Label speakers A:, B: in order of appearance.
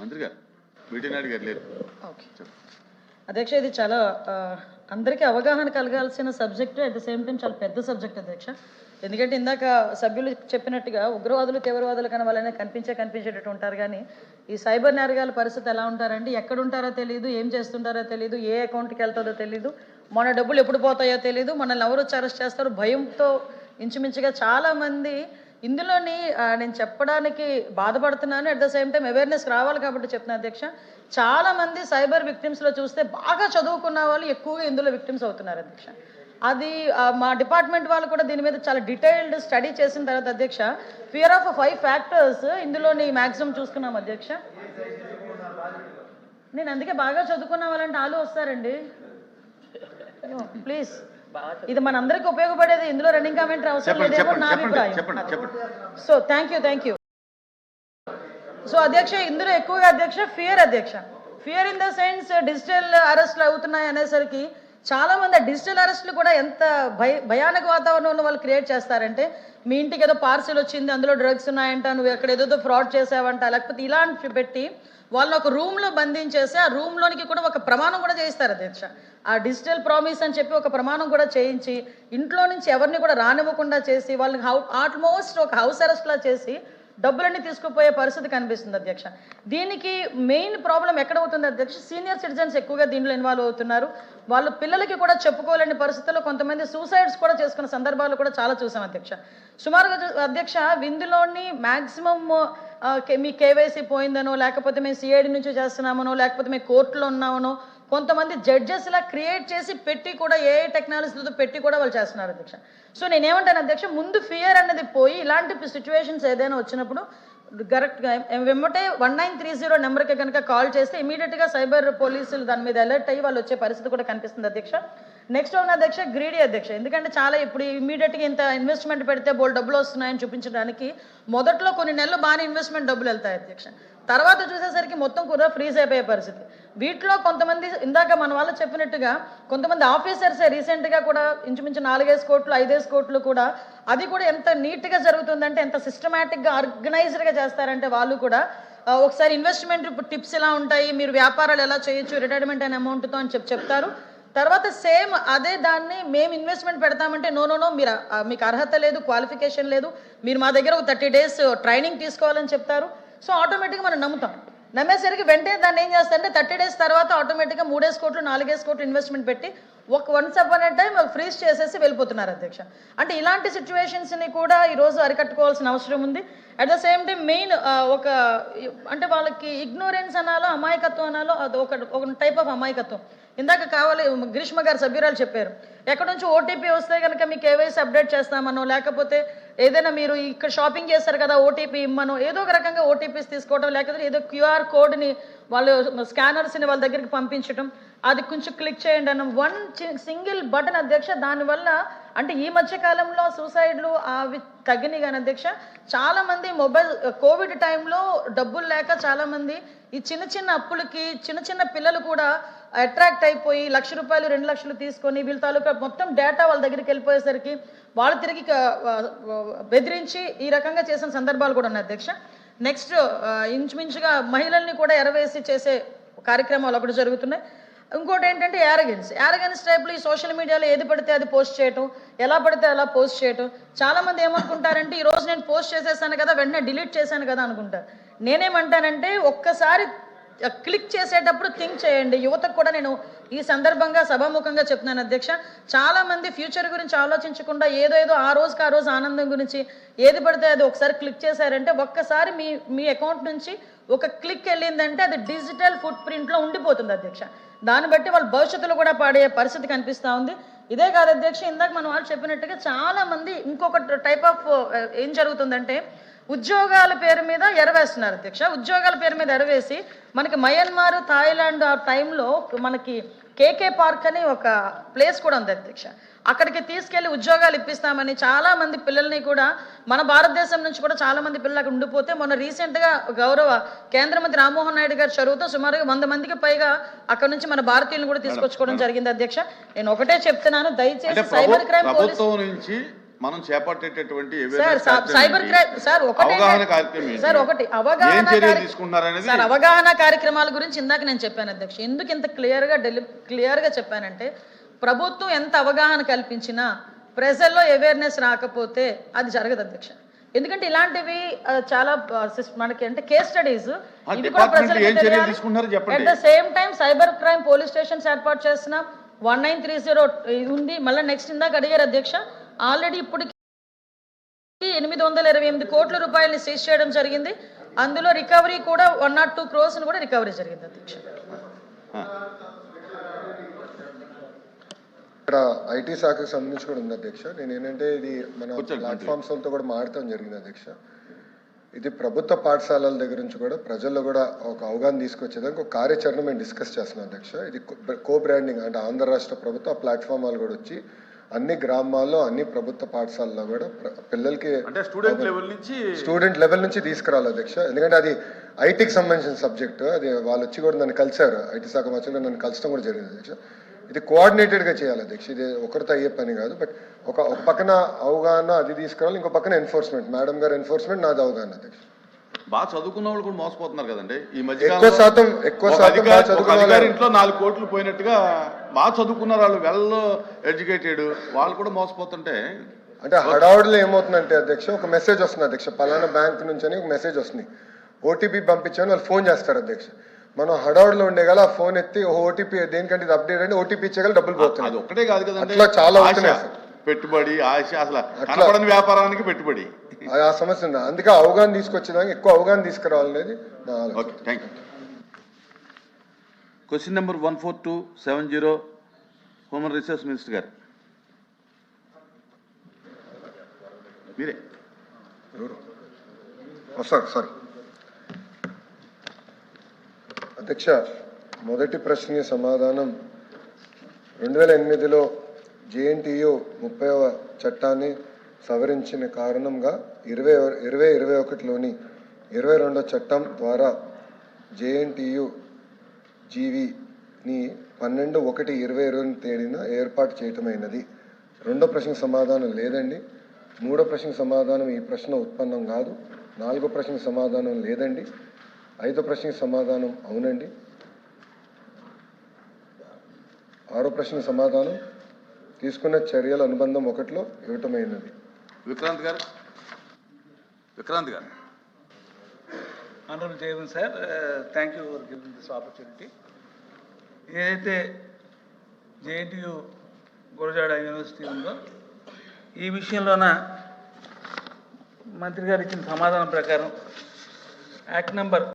A: మంత్రి గారు గారు లేరు.
B: అధ్యక్ష ఇది చాలా అందరికీ అవగాహన కలగాల్సిన subject at the same time చాలా పెద్ద సబ్జెక్ట్ అధ్యక్ష. ఎందుకంటే ఇందాక సభ్యులు చెప్పినట్టుగా ఉగ్రవాదులు తీవ్రవాదులు కన వాళ్ళనే కనిపించే కనిపించేటట్టు ఉంటారు. కానీ ఈ సైబర్ నేరగాల పరిస్థితి ఎలా ఉంటారంటే ఎక్కడ ఉంటారో తెలియదు ఏం చేస్తుంటారో తెలియదు ఏ అకౌంట్కి వెళ్తుందో తెలియదు మన డబ్బులు ఎప్పుడు పోతాయో తెలియదు మనల్ని ఎవరు వచ్చి అరెస్ట్ చేస్తారు? భయంతో ఇంచుమించుగా చాలామంది ఇందులోని నేను చెప్పడానికి బాధపడుతున్నాను. At the same time awareness రావాలి కాబట్టి చెప్తున్నా అధ్యక్ష. చాలామంది సైబర్ విక్టిమ్స్లో చూస్తే బాగా చదువుకున్న వాళ్ళు ఎక్కువగా ఇందులో విక్టిమ్స్ అవుతున్నారు అధ్యక్ష. అది మా డిపార్ట్మెంట్ వాళ్ళు కూడా దీని మీద చాలా డీటెయిల్డ్ స్టడీ చేసిన తర్వాత అధ్యక్ష ఫియర్ ఆఫ్ ఫైవ్ ఫ్యాక్టర్స్ ఇందులోని మ్యాక్సిమం చూసుకున్నాం అధ్యక్ష. నేను అందుకే బాగా చదువుకున్న వాళ్ళంటే ఆలు వస్తారండి. ప్లీజ్ ఇది మనందరికీ ఉపయోగపడేది ఇందులో రన్నింగ్ కామెంటరీ అవసరం లేదేమో నా అభిప్రాయం. So thank you thank you so అధ్యక్ష ఇందులో ఎక్కువగా అధ్యక్ష ఫియర్ అధ్యక్ష. Fear in the sense digital అరెస్ట్లు అవుతున్నాయి అనేసరికి చాలా మంది డిజిటల్ అరెస్ట్లు కూడా ఎంత భయ భయానక వాతావరణంలో వాళ్ళు క్రియేట్ చేస్తారంటే మీ ఇంటికి ఏదో పార్సిల్ వచ్చింది అందులో డ్రగ్స్ ఉన్నాయంట నువ్వు ఎక్కడ ఏదో ఫ్రాడ్ చేసావంట లేకపోతే ఇలాంటి పెట్టి వాళ్ళని ఒక రూమ్లో బంధించేసి ఆ రూమ్లోనికి కూడా ఒక ప్రమాణం కూడా చేయిస్తారు అధ్యక్ష. ఆ డిజిటల్ ప్రామిస్ అని చెప్పి ఒక ప్రమాణం కూడా చేయించి ఇంట్లో నుంచి ఎవరిని కూడా రానివ్వకుండా చేసి వాళ్ళని హౌ ఆల్మోస్ట్ ఒక హౌస్ అరెస్ట్లా చేసి డబ్బులన్నీ తీసుకుపోయే పరిస్థితి కనిపిస్తుంది అధ్యక్ష. దీనికి మెయిన్ ప్రాబ్లం ఎక్కడ అవుతుంది అధ్యక్ష? సీనియర్ సిటిజన్స్ ఎక్కువగా దీనిలో ఇన్వాల్వ్ అవుతున్నారు. వాళ్ళు పిల్లలకి కూడా చెప్పుకోలేని పరిస్థితుల్లో కొంతమంది సూసైడ్స్ కూడా చేసుకున్న సందర్భాలు కూడా చాలా చూసాం అధ్యక్ష. సుమారుగా అధ్యక్ష విందులోని మ్యాక్సిమం మీ కేవైసీ పోయిందనో లేకపోతే మేము సిఐడి నుంచి చేస్తున్నామనో లేకపోతే మేము కోర్టులో ఉన్నామనో కొంతమంది జడ్జెస్ ఇలా క్రియేట్ చేసి పెట్టి కూడా ఏ టెక్నాలజీతో పెట్టి కూడా వాళ్ళు చేస్తున్నారు అధ్యక్ష. సో నేనేమంటాను అధ్యక్ష ముందు ఫియర్ అనేది పోయి ఇలాంటి సిచ్యువేషన్స్ ఏదైనా వచ్చినప్పుడు కరెక్ట్గా వెంబటే వన్ నైన్ త్రీ జీరో నెంబర్కి కనుక కాల్ చేస్తే ఇమీడియట్గా సైబర్ పోలీసులు దాని మీద అలర్ట్ అయ్యి వాళ్ళు వచ్చే పరిస్థితి కూడా కనిపిస్తుంది అధ్యక్ష. నెక్స్ట్ ఉన్న అధ్యక్ష గ్రీడీ అధ్యక్ష. ఎందుకంటే చాలా ఇప్పుడు ఇమీడియట్గా ఇంత ఇన్వెస్ట్మెంట్ పెడితే బోల్ డబ్బులు వస్తున్నాయని చూపించడానికి మొదట్లో కొన్ని నెలలు బాగానే ఇన్వెస్ట్మెంట్ డబ్బులు వెళ్తాయి అధ్యక్ష. తర్వాత చూసేసరికి మొత్తం కూడా ఫ్రీజ్ అయిపోయే పరిస్థితి. వీటిలో కొంతమంది ఇందాక మన వాళ్ళు చెప్పినట్టుగా కొంతమంది ఆఫీసర్సే రీసెంట్గా కూడా ఇంచుమించు నాలుగేసి కోట్లు ఐదేసి కోట్లు కూడా అది కూడా ఎంత నీట్గా జరుగుతుందంటే ఎంత సిస్టమేటిక్గా ఆర్గనైజ్డ్గా చేస్తారంటే వాళ్ళు కూడా ఒకసారి ఇన్వెస్ట్మెంట్ టిప్స్ ఎలా ఉంటాయి మీరు వ్యాపారాలు ఎలా చేయొచ్చు రిటైర్మెంట్ అయిన అమౌంట్తో అని చెప్పి చెప్తారు. తర్వాత సేమ్ అదే దాన్ని మేము ఇన్వెస్ట్మెంట్ పెడతామంటే నో నో నో మీరు మీకు అర్హత లేదు క్వాలిఫికేషన్ లేదు మీరు మా దగ్గర ఒక థర్టీ డేస్ ట్రైనింగ్ తీసుకోవాలని చెప్తారు. సో ఆటోమేటిక్గా మనం నమ్ముతాం. నమ్మేసరికి వెంటనే దాన్ని ఏం చేస్తారంటే థర్టీ డేస్ తర్వాత ఆటోమేటిక్గా మూడేసి కోట్లు నాలుగేసి కోట్లు ఇన్వెస్ట్మెంట్ పెట్టి ఒక వన్స్ అప్ అనే టైం ఫ్రీజ్ చేసేసి వెళ్ళిపోతున్నారు అధ్యక్ష. అంటే ఇలాంటి సిచ్యువేషన్స్ని కూడా ఈరోజు అరికట్టుకోవాల్సిన అవసరం ఉంది. At the same time main ఒక అంటే వాళ్ళకి ఇగ్నోరెన్స్ అనాలో అమాయకత్వం అనాలో అది ఒక ఒక టైప్ ఆఫ్ అమాయకత్వం. ఇందాక కావాలి గ్రీష్మ గారు సభ్యురాలు చెప్పారు. ఎక్కడ నుంచి ఓటీపీ వస్తే కనుక మీ కేవైసీ అప్డేట్ చేస్తామనో లేకపోతే ఏదైనా మీరు ఇక్కడ షాపింగ్ చేస్తారు కదా ఓటీపీ ఇమ్మనో ఏదో ఒక రకంగా ఓటీపీస్ తీసుకోవడం లేకపోతే ఏదో క్యూఆర్ కోడ్ని వాళ్ళు స్కానర్స్ని వాళ్ళ దగ్గరికి పంపించడం అది కొంచెం క్లిక్ చేయండి అన్న వన్ సింగిల్ బటన్ అధ్యక్ష దానివల్ల అంటే ఈ మధ్య కాలంలో సూసైడ్లు అవి తగ్గినాయి కానీ అధ్యక్ష చాలామంది మొబైల్ కోవిడ్ టైంలో డబ్బులు లేక చాలామంది ఈ చిన్న చిన్న అప్పులకి చిన్న చిన్న పిల్లలు కూడా అట్రాక్ట్ అయిపోయి లక్ష రూపాయలు రెండు లక్షలు తీసుకొని వీళ్ళ తాలూకా మొత్తం డేటా వాళ్ళ దగ్గరికి వెళ్ళిపోయేసరికి వాళ్ళు తిరిగి బెదిరించి ఈ రకంగా చేసిన సందర్భాలు కూడా ఉన్నాయి అధ్యక్ష. నెక్స్ట్ ఇంచుమించుగా మహిళల్ని కూడా ఎరవేసి చేసే కార్యక్రమాలు ఒకటి జరుగుతున్నాయి. ఇంకోటి ఏంటంటే యారగెన్స్ యారగెన్స్ టైప్లో ఈ సోషల్ మీడియాలో ఏది పడితే అది పోస్ట్ చేయటం ఎలా పడితే అలా పోస్ట్ చేయటం. చాలామంది ఏమనుకుంటారంటే ఈరోజు నేను పోస్ట్ చేసేసాను కదా వెంటనే డిలీట్ చేశాను కదా అనుకుంటారు. నేనేమంటానంటే ఒక్కసారి క్లిక్ చేసేటప్పుడు థింక్ చేయండి. యువతకు కూడా నేను ఈ సందర్భంగా సభాముఖంగా చెప్తున్నాను అధ్యక్ష. చాలామంది ఫ్యూచర్ గురించి ఆలోచించకుండా ఏదో ఏదో ఆ రోజుకి ఆ రోజు ఆనందం గురించి ఏది పడితే అది ఒకసారి క్లిక్ చేశారంటే ఒక్కసారి మీ మీ అకౌంట్ నుంచి ఒక క్లిక్ వెళ్ళిందంటే అది డిజిటల్ ఫుట్ ప్రింట్లో ఉండిపోతుంది అధ్యక్ష. దాన్ని బట్టి వాళ్ళ భవిష్యత్తులో కూడా పాడే పరిస్థితి కనిపిస్తూ ఉంది. ఇదే కాదు అధ్యక్ష ఇందాక మనం వాళ్ళు చెప్పినట్టుగా చాలా మంది ఇంకొక టైప్ ఆఫ్ uh, ఏం జరుగుతుందంటే ఉద్యోగాల పేరు మీద ఎరవేస్తున్నారు అధ్యక్ష. ఉద్యోగాల పేరు మీద ఎరవేసి మనకి మయన్మార్ థాయిలాండ్ ఆ టైంలో మనకి కేకే పార్క్ అని ఒక ప్లేస్ కూడా ఉంది అధ్యక్ష. అక్కడికి తీసుకెళ్ళి ఉద్యోగాలు ఇప్పిస్తామని చాలా మంది పిల్లల్ని కూడా మన భారతదేశం నుంచి కూడా చాలా మంది పిల్లలు అక్కడ ఉండిపోతే మొన్న రీసెంట్గా గౌరవ కేంద్ర మంత్రి రామ్మోహన్ నాయుడు గారి చొరవతో సుమారుగా వంద మందికి పైగా అక్కడ నుంచి మన భారతీయులను కూడా తీసుకొచ్చుకోవడం జరిగింది అధ్యక్ష. నేను ఒకటే చెప్తున్నాను దయచేసి సైబర్ క్రైమ్ పోలీస్
A: మనం చేపట్టేటటువంటి
B: సార్ సైబర్
A: అవగాహన కార్యక్రమం
B: ఒకటి అవగాహన అవగాహన కార్యక్రమాల గురించి ఇందాక నేను చెప్పాను అధ్యక్ష. ఎందుకు ఇంత క్లియర్గా డెలి క్లియర్గా చెప్పానంటే ప్రభుత్వం ఎంత అవగాహన కల్పించినా ప్రజల్లో అవేర్నెస్ రాకపోతే అది జరగదు అధ్యక్ష. ఎందుకంటే ఇలాంటివి చాలా మనకి అంటే case studies. At the same time cyber crime police stations ఏర్పాటు చేస్తున్నాం. వన్ నైన్ త్రీ జీరో ఉంది. మళ్ళీ నెక్స్ట్ ఇందాక అడిగారు అధ్యక్ష ఆల్రెడీ ఇప్పుడు ఎనిమిది వందల ఇరవై ఎనిమిది కోట్ల రూపాయలని సీజ్ చేయడం జరిగింది. అందులో రికవరీ కూడా వన్ నాట్ టూ క్రోర్స్ కూడా రికవరీ జరిగింది అధ్యక్ష.
C: ఇక్కడ ఐటీ శాఖకు సంబంధించి కూడా ఉంది అధ్యక్ష. నేను ఏంటంటే ఇది మన ప్లాట్ఫామ్స్తో కూడా మాట్లాడటం జరిగింది అధ్యక్ష. ఇది ప్రభుత్వ పాఠశాలల దగ్గర నుంచి కూడా ప్రజల్లో కూడా ఒక అవగాహన తీసుకొచ్చేదానికి ఒక కార్యాచరణ మేము డిస్కస్ చేస్తున్నాం అధ్యక్ష. ఇది కో బ్రాండింగ్ అంటే ఆంధ్ర రాష్ట్ర ప్రభుత్వ ప్లాట్ఫామ్ వాళ్ళు కూడా వచ్చి అన్ని గ్రామాల్లో అన్ని ప్రభుత్వ పాఠశాలలో కూడా పిల్లలకి
A: అంటే స్టూడెంట్ లెవెల్ నుంచి
C: స్టూడెంట్ లెవెల్ నుంచి తీసుకురావాలి అధ్యక్ష. ఎందుకంటే అది ఐటీకి సంబంధించిన సబ్జెక్ట్ అది వాళ్ళు వచ్చి కూడా నన్ను కలిశారు. ఐటీ శాఖ మంత్రులు నన్ను కలచడం కూడా జరిగింది అధ్యక్ష. ఇది కోఆర్డినేటెడ్గా చేయాలి అధ్యక్ష. ఇది ఒకరితో అయ్యే పని కాదు బట్ ఒక ఒక పక్కన అవగాహన అది తీసుకురావాలి ఇంకో పక్కన ఎన్ఫోర్స్మెంట్ మేడం గారు ఎన్ఫోర్స్మెంట్ నాది అవగాహన అధ్యక్ష.
A: బాగా చదువుకున్న వాళ్ళు కూడా మోసపోతున్నారు కదండి ఈ మధ్య
C: ఎక్కువ శాతం ఎక్కువ శాతం
A: అధికారి. ఇంట్లో నాలుగు కోట్లు పోయినట్టుగా బాగా చదువుకున్న వాళ్ళు వెల్ ఎడ్యుకేటెడ్ వాళ్ళు కూడా మోసపోతుంటే
C: అంటే హడావుడిలో ఏమవుతుందంటే అధ్యక్ష ఒక మెసేజ్ వస్తుంది అధ్యక్ష పలానా బ్యాంక్ నుంచి అని ఒక మెసేజ్ వస్తుంది ఓటీపీ పంపించాను వాళ్ళు ఫోన్ చేస్తారు అధ్యక్ష మనం హడావుడిలో ఉండేగల ఆ ఫోన్ ఎత్తి ఓటీపీ దేనికంటే ఇది అప్డేట్ అంటే ఓటీపీ ఇచ్చేగల డబ్బులు
A: అది
C: పోతున్నాయి
A: ఒక్కటే కాదు
C: అట్లా చాలా అవుతున్నాయి.
A: పెట్టుబడి ఆశ అసలు. కనపడని వ్యాపారానికి పెట్టుబడి
C: ఆ- ఆ సమస్య ఉంది? అందుకే అవగాహన తీసుకొచ్చేదానికి ఎక్కువ అవగాహన తీసుకురావాలనేది నా ఆలోచన.
A: Okay thank you. Question number one four two seven zero human resource minister గారు. మీరే.
C: Sorry sorry. అధ్యక్ష మొదటి ప్రశ్న సమాధానం రెండు వేల ఎనిమిదిలో జేఎన్టీయు ముప్పైవ చట్టాన్ని సవరించిన కారణంగా ఇరవై ఇరవై ఇరవై ఒకటిలోని ఇరవై రెండో చట్టం ద్వారా జేఎన్టీయు జీవిని పన్నెండు ఒకటి ఇరవై ఇరవై తేదీన ఏర్పాటు చేయటమైనది. రెండో ప్రశ్నకు సమాధానం లేదండి. మూడో ప్రశ్నకు సమాధానం ఈ ప్రశ్న ఉత్పన్నం కాదు. నాలుగో ప్రశ్నకు సమాధానం లేదండి. ఐదో ప్రశ్నకు సమాధానం అవునండి. ఆరో ప్రశ్నకు సమాధానం తీసుకున్న చర్యల అనుబంధం ఒకటిలో ఇవ్వటమైనది.
A: విక్రాంత్ గారు? విక్రాంత్ గారు.
D: Honorable Chairman, sir thank you for giving this opportunity ఏదైతే జేఎన్టీయు గురజాడ యూనివర్సిటీ ఉందో ఈ విషయంలోన మంత్రి గారు ఇచ్చిన సమాధానం ప్రకారం యాక్ట్ నెంబర్